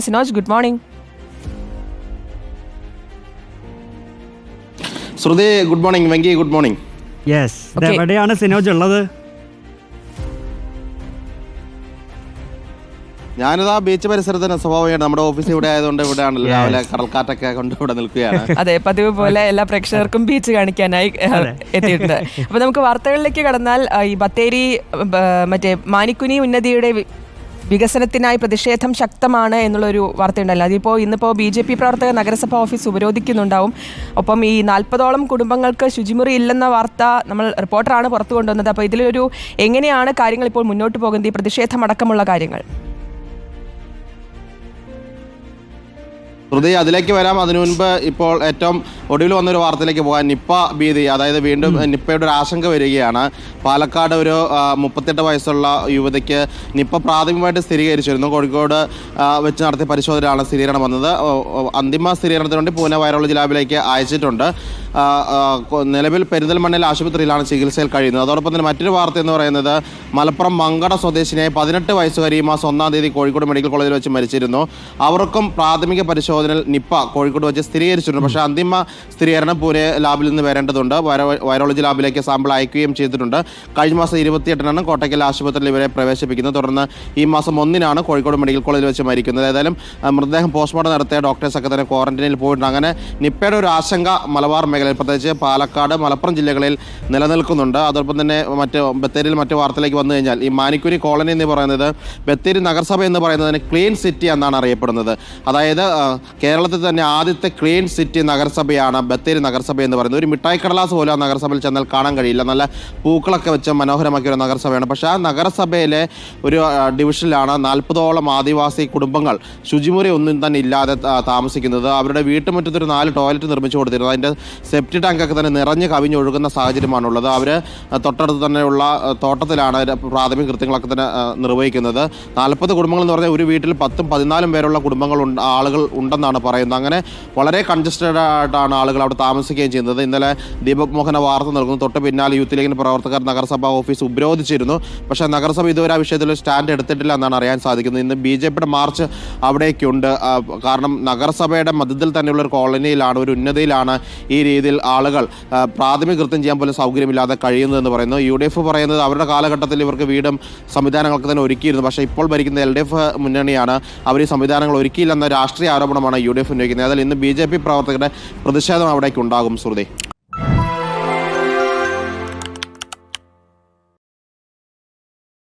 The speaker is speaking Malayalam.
Sinoj good morning Shruti good morning Venki good morning yes. എവിടെയാണ് സിനോജ് ഉള്ളത്? ഞാനിതാ ബീച്ച് പരിസരത്തിന് സ്വഭാവമായിട്ട് നമ്മുടെ ഓഫീസ് ഇവിടെ ആയതുകൊണ്ട് ഇവിടെ ആണല്ലോ രാവിലെ കടൽക്കാറ്റൊക്കെ കൊണ്ട് ഇവിടെ നിൽക്കുകയാണ്. അതെ പതിവ് പോലെ എല്ലാ പ്രേക്ഷകർക്കും ബീച്ച് കാണിക്കാനായി എത്തിയിട്ടുണ്ട്. അപ്പൊ നമുക്ക് വാർത്തകളിലേക്ക് കടന്നാൽ ഈ ബത്തേരി മറ്റേ മാനിക്കുനി ഉന്നതിയുടെ വികസനത്തിനായി പ്രതിഷേധം ശക്തമാണ് എന്നുള്ളൊരു വാർത്തയുണ്ടല്ലോ. അതിപ്പോൾ ഇന്നിപ്പോൾ ബി ജെ പി പ്രവർത്തകർ നഗരസഭാ ഓഫീസ് ഉപരോധിക്കുന്നുണ്ടാവും. ഒപ്പം ഈ നാൽപ്പതോളം കുടുംബങ്ങൾക്ക് ശുചിമുറി ഇല്ലെന്ന വാർത്ത നമ്മൾ റിപ്പോർട്ടറാണ് പുറത്തു കൊണ്ടുവന്നത്. അപ്പോൾ ഇതിലൊരു എങ്ങനെയാണ് കാര്യങ്ങൾ ഇപ്പോൾ മുന്നോട്ട് പോകുന്നത്? ഈ പ്രതിഷേധം അടക്കമുള്ള കാര്യങ്ങൾ. ശ്രുതി അതിലേക്ക് വരാം. അതിനു മുൻപ് ഇപ്പോൾ ഏറ്റവും ഒടുവിൽ വന്നൊരു വാർത്തയിലേക്ക് പോകാൻ നിപ്പ ഭീതി അതായത് വീണ്ടും നിപ്പയുടെ ഒരു ആശങ്ക വരികയാണ്. പാലക്കാട് ഒരു മുപ്പത്തെട്ട് വയസ്സുള്ള യുവതിക്ക് നിപ്പ പ്രാഥമികമായിട്ട് സ്ഥിരീകരിച്ചിരുന്നു. കോഴിക്കോട് വെച്ച് നടത്തിയ പരിശോധനയാണ് സ്ഥിരീകരണം വന്നത്. അന്തിമ സ്ഥിരീകരണത്തിന് വേണ്ടി പൂനെ വൈറോളജി ലാബിലേക്ക് അയച്ചിട്ടുണ്ട്. നിലവിൽ പെരിന്തൽമണ്ണയിൽ ആശുപത്രിയിലാണ് ചികിത്സയിൽ കഴിയുന്നത്. അതോടൊപ്പം തന്നെ മറ്റൊരു വാർത്ത എന്ന് പറയുന്നത് മലപ്പുറം മങ്കട സ്വദേശിനിയായ പതിനെട്ട് വയസ്സുകാരി ഈ മാസം ഒന്നാം തീയതി കോഴിക്കോട് മെഡിക്കൽ കോളേജിൽ വെച്ച് മരിച്ചിരുന്നു. അവർക്കും പ്രാഥമിക പരിശോധനയിൽ നിപ്പ കോഴിക്കോട് വെച്ച് സ്ഥിരീകരിച്ചിരുന്നു. പക്ഷേ അന്തിമ സ്ഥിരീകരണം പൂനെ ലാബിൽ നിന്ന് വരേണ്ടതുണ്ട്. വൈറോളജി ലാബിലേക്ക് സാമ്പിൾ അയക്കുകയും ചെയ്തിട്ടുണ്ട്. കഴിഞ്ഞ മാസം ഇരുപത്തിയെട്ടിനാണ് കോട്ടയ്ക്കൽ ആശുപത്രിയിൽ ഇവരെ പ്രവേശിപ്പിക്കുന്നത്. തുടർന്ന് ഈ മാസം ഒന്നിനാണ് കോഴിക്കോട് മെഡിക്കൽ കോളേജിൽ വെച്ച് മരിക്കുന്നത്. ഏതായാലും മൃതദേഹം പോസ്റ്റ്മോർട്ടം നടത്തിയ ഡോക്ടേഴ്സൊക്കെ തന്നെ ക്വാറന്റൈനിൽ പോയിട്ടുണ്ട്. അങ്ങനെ നിപ്പയുടെ ഒരു ആശങ്ക മലബാർ മേഖലയിൽ പ്രത്യേകിച്ച് പാലക്കാട് മലപ്പുറം ജില്ലകളിൽ നിലനിൽക്കുന്നുണ്ട്. അതോടൊപ്പം തന്നെ മറ്റ് ബത്തേരിയിൽ മറ്റു വാർത്തയിലേക്ക് വന്നു കഴിഞ്ഞാൽ ഈ മാനിക്കുരി കോളനി എന്ന് പറയുന്നത് ബത്തേരി നഗരസഭ എന്ന് പറയുന്നതിന് ക്ലീൻ സിറ്റി എന്നാണ് അറിയപ്പെടുന്നത്. അതായത് കേരളത്തിൽ തന്നെ ആദ്യത്തെ ക്ലീൻ സിറ്റി നഗരസഭയാണ്. ബത്തേരി നഗരസഭ എന്ന് പറയുന്നത്. ഒരു മിഠായി കടലാസ് പോലും ആ നഗരസഭയിൽ ചെന്നാൽ കാണാൻ കഴിയില്ല. നല്ല പൂക്കളൊക്കെ വെച്ച് മനോഹരമാക്കിയ ഒരു നഗരസഭയാണ്. പക്ഷെ ആ നഗരസഭയിലെ ഒരു ഡിവിഷനിലാണ് നാൽപ്പതോളം ആദിവാസി കുടുംബങ്ങൾ ശുചിമുറി ഒന്നും തന്നെ ഇല്ലാതെ താമസിക്കുന്നത്. അവരുടെ വീട്ടുമുറ്റത്ത് ഒരു നാല് ടോയ്ലറ്റ് നിർമ്മിച്ചു കൊടുത്തിരുന്നു. അതിന്റെ സെപ്റ്റി ടാങ്കൊക്കെ തന്നെ നിറഞ്ഞ് കവിഞ്ഞൊഴുകുന്ന സാഹചര്യമാണുള്ളത്. അവർ തൊട്ടടുത്ത് തന്നെയുള്ള തോട്ടത്തിലാണ് പ്രാഥമിക കൃത്യങ്ങളൊക്കെ തന്നെ നിർവഹിക്കുന്നത്. നാൽപ്പത് കുടുംബങ്ങൾ എന്ന് പറഞ്ഞാൽ ഒരു വീട്ടിൽ പത്തും പതിനാലും പേരുള്ള കുടുംബങ്ങൾ ആളുകൾ ഉണ്ടെന്നാണ് പറയുന്നത്. അങ്ങനെ വളരെ കൺജസ്റ്റഡ് ആയിട്ടാണ് ആളുകൾ അവിടെ താമസിക്കുകയും ചെയ്യുന്നത്. ഇന്നലെ ദീപക് മോഹന വാർത്ത നൽകുന്നു. തൊട്ട് പിന്നാലെ യൂത്ത് ലീഗിന് പ്രവർത്തകർ നഗരസഭാ ഓഫീസ് ഉപരോധിച്ചിരുന്നു. പക്ഷേ നഗരസഭ ഇതുവരെ ആ വിഷയത്തിൽ സ്റ്റാൻഡ് എടുത്തിട്ടില്ല എന്നാണ് അറിയാൻ സാധിക്കുന്നത്. ഇന്ന് ബി ജെ പിയുടെ മാർച്ച് അവിടേക്കുണ്ട്. കാരണം നഗരസഭയുടെ മധ്യത്തിൽ തന്നെയുള്ള ഒരു കോളനിയിലാണ് ഒരു ഉന്നതിയിലാണ് ഈ രീതിയിൽ ആളുകൾ പ്രാഥമിക കൃത്യം ചെയ്യാൻ പോലും സൗകര്യമില്ലാതെ കഴിയുന്നതെന്ന് പറയുന്നു. യു ഡി എഫ് പറയുന്നത് അവരുടെ കാലഘട്ടത്തിൽ ഇവർക്ക് വീടും സംവിധാനങ്ങളൊക്കെ തന്നെ ഒരുക്കിയിരുന്നു. പക്ഷേ ഇപ്പോൾ ഭരിക്കുന്ന എൽ ഡി എഫ് മുന്നണിയാണ് അവർ ഈ സംവിധാനങ്ങൾ ഒരുക്കിയില്ലെന്ന രാഷ്ട്രീയ ആരോപണമാണ് യു ഡി എഫ് ഉന്നയിക്കുന്നത്. അതിൽ ഇന്ന് ബി ജെ പി പ്രവർത്തകരുടെ അവിടേക്ക് ഉണ്ടാകും ശ്രുതി